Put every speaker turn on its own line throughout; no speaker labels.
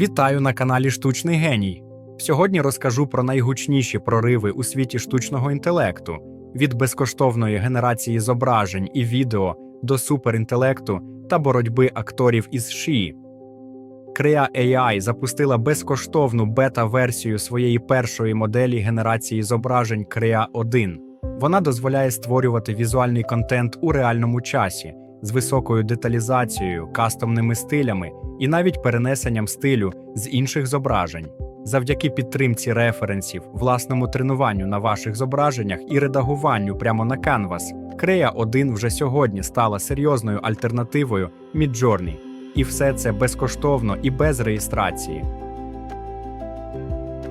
Вітаю на каналі Штучний Геній. Сьогодні розкажу про найгучніші прориви у світі штучного інтелекту від безкоштовної генерації зображень і відео до суперінтелекту та боротьби акторів із ШІ. Crea AI запустила безкоштовну бета-версію своєї першої моделі генерації зображень Crea 1. Вона дозволяє створювати візуальний контент у реальному часі з високою деталізацією, кастомними стилями і навіть перенесенням стилю з інших зображень. Завдяки підтримці референсів, власному тренуванню на ваших зображеннях і редагуванню прямо на Canvas, Crea 1 вже сьогодні стала серйозною альтернативою Midjourney. І все це безкоштовно і без реєстрації.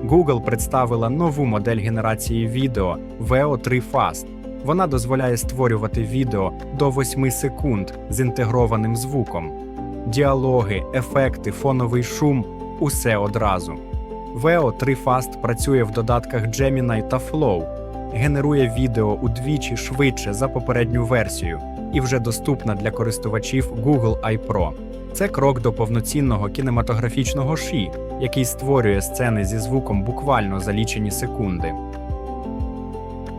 Google представила нову модель генерації відео VO3 Fast. Вона дозволяє створювати відео до 8 секунд з інтегрованим звуком. Діалоги, ефекти, фоновий шум усе одразу. VO3 Fast працює в додатках Gemini та Flow, генерує відео удвічі швидше за попередню версію і вже доступна для користувачів Google iPro. Це крок до повноцінного кінематографічного ші, який створює сцени зі звуком буквально за лічені секунди.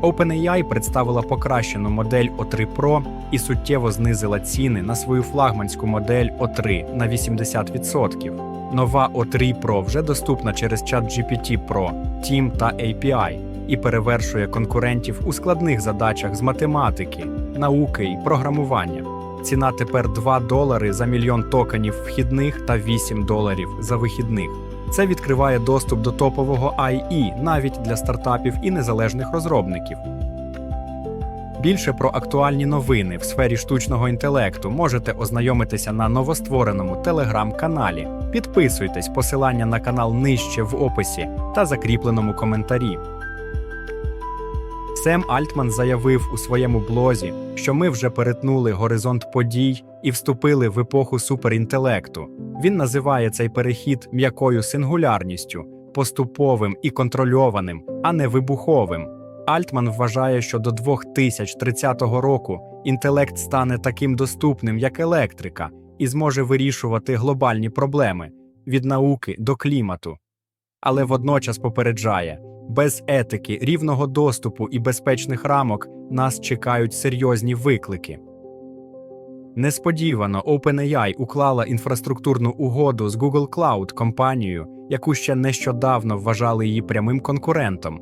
OpenAI представила покращену модель O3 Pro і суттєво знизила ціни на свою флагманську модель O3 на 80%. Нова O3 Pro вже доступна через ChatGPT Pro, Team та API і перевершує конкурентів у складних задачах з математики, науки і програмування. Ціна тепер 2 долари за мільйон токенів вхідних та 8 доларів за вихідних. Це відкриває доступ до топового IE навіть для стартапів і незалежних розробників. Більше про актуальні новини в сфері штучного інтелекту можете ознайомитися на новоствореному телеграм-каналі. Підписуйтесь, посилання на канал нижче в описі та закріпленому коментарі. Сем Альтман заявив у своєму блозі, що ми вже перетнули горизонт подій і вступили в епоху суперінтелекту. Він називає цей перехід м'якою сингулярністю, поступовим і контрольованим, а не вибуховим. Альтман вважає, що до 2030 року інтелект стане таким доступним, як електрика, і зможе вирішувати глобальні проблеми від науки до клімату. Але водночас попереджає. Без етики, рівного доступу і безпечних рамок нас чекають серйозні виклики. Несподівано OpenAI уклала інфраструктурну угоду з Google Cloud компанією, яку ще нещодавно вважали її прямим конкурентом.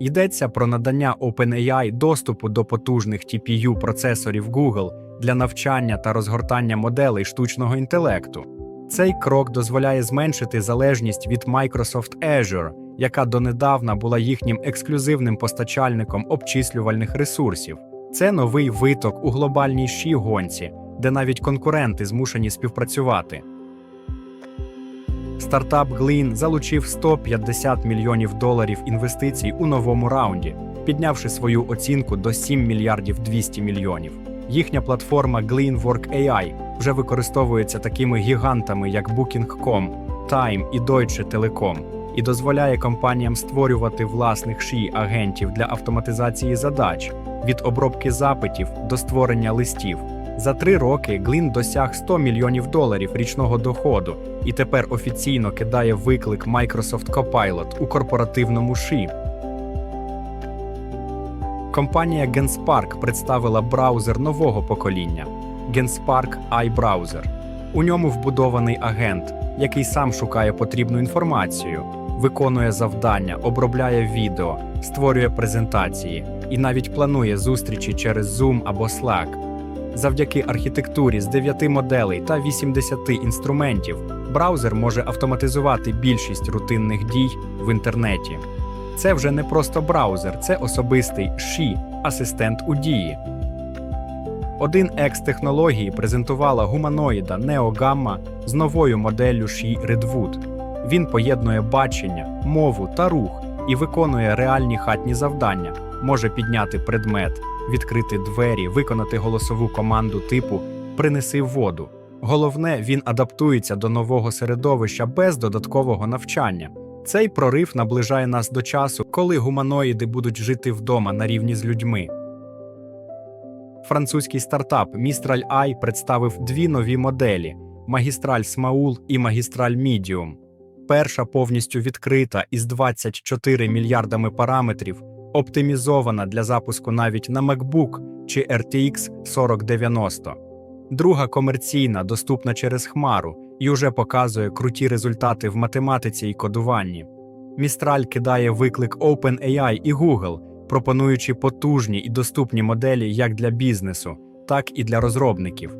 Йдеться про надання OpenAI доступу до потужних TPU процесорів Google для навчання та розгортання моделей штучного інтелекту. Цей крок дозволяє зменшити залежність від Microsoft Azure, яка донедавна була їхнім ексклюзивним постачальником обчислювальних ресурсів. Це новий виток у глобальній ші гонці, де навіть конкуренти змушені співпрацювати. Стартап Glean залучив 150 мільйонів доларів інвестицій у новому раунді, піднявши свою оцінку до 7 мільярдів 200 мільйонів. Їхня платформа Gleanwork AI вже використовується такими гігантами, як Booking.com, Time і Deutsche Telekom, і дозволяє компаніям створювати власних ші агентів для автоматизації задач від обробки запитів до створення листів. За три роки Глін досяг 100 мільйонів доларів річного доходу і тепер офіційно кидає виклик Microsoft Copilot у корпоративному ші. Компанія Genspark представила браузер нового покоління Genspark iBrowser. У ньому вбудований агент, який сам шукає потрібну інформацію, виконує завдання, обробляє відео, створює презентації і навіть планує зустрічі через Zoom або Slack. Завдяки архітектурі з 9 моделей та 80 інструментів, браузер може автоматизувати більшість рутинних дій в інтернеті. Це вже не просто браузер, це особистий ші, асистент у дії. Один екс технології презентувала гуманоїда NeoGamma з новою моделлю Ші Redwood. Він поєднує бачення, мову та рух і виконує реальні хатні завдання, може підняти предмет, відкрити двері, виконати голосову команду типу Принеси воду. Головне, він адаптується до нового середовища без додаткового навчання. Цей прорив наближає нас до часу, коли гуманоїди будуть жити вдома на рівні з людьми. Французький стартап Mistral AI представив дві нові моделі: Магістраль Смаул і Магістраль Medium. Перша повністю відкрита із 24 мільярдами параметрів, оптимізована для запуску навіть на MacBook чи RTX 4090. Друга комерційна, доступна через Хмару і уже показує круті результати в математиці і кодуванні. Містраль кидає виклик OpenAI і Google, пропонуючи потужні і доступні моделі як для бізнесу, так і для розробників.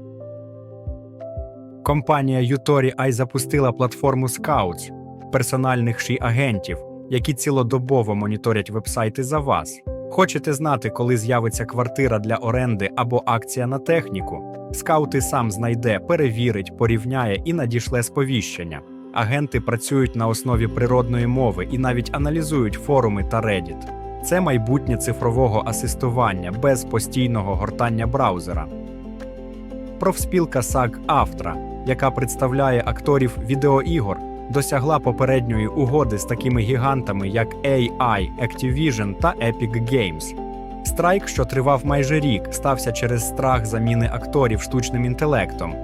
Компанія Юторі запустила платформу Scouts, персональних ші агентів, які цілодобово моніторять вебсайти за вас. Хочете знати, коли з'явиться квартира для оренди або акція на техніку? Скаути сам знайде, перевірить, порівняє і надішле сповіщення. Агенти працюють на основі природної мови і навіть аналізують форуми та Reddit. Це майбутнє цифрового асистування без постійного гортання браузера. Профспілка SAG Автра, яка представляє акторів відеоігор, досягла попередньої угоди з такими гігантами, як AI, Activision та Epic Games. Страйк, що тривав майже рік, стався через страх заміни акторів штучним інтелектом.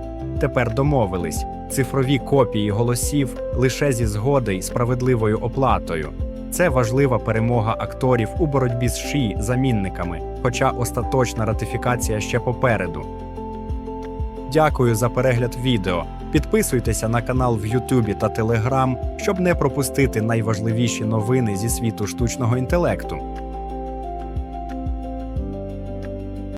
Тепер домовились цифрові копії голосів лише зі згоди й справедливою оплатою. Це важлива перемога акторів у боротьбі з ші замінниками, хоча остаточна ратифікація ще попереду. Дякую за перегляд відео. Підписуйтеся на канал в Ютубі та Телеграм, щоб не пропустити найважливіші новини зі світу штучного інтелекту.